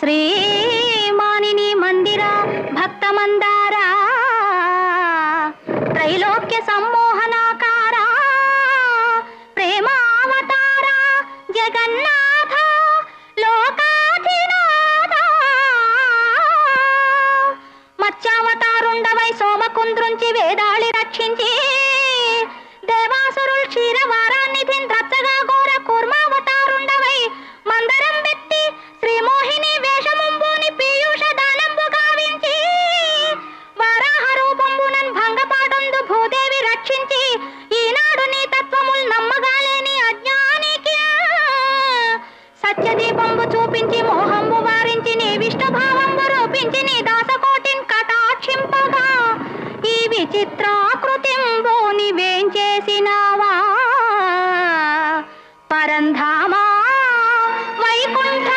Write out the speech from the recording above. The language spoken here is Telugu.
శ్రీమానిని మందిర భక్త మందారా త్రైలోక్య సమ్మోహనాకారా ప్రేమావతారా జగన్నాథ లోకాధినాథ. మత్స్యావతారుండవై సోమకుంద్రుంచి వేదాళి రక్షించి భావంబు చూపించి మోహంబు వారించి నీ విష్ణు రూపించి నీ దాసకోటిని కటాక్షింపగా. ఈ విచిత్రాకృతింబు నీవేం చేసినావా? పరంధామా వైకుంఠ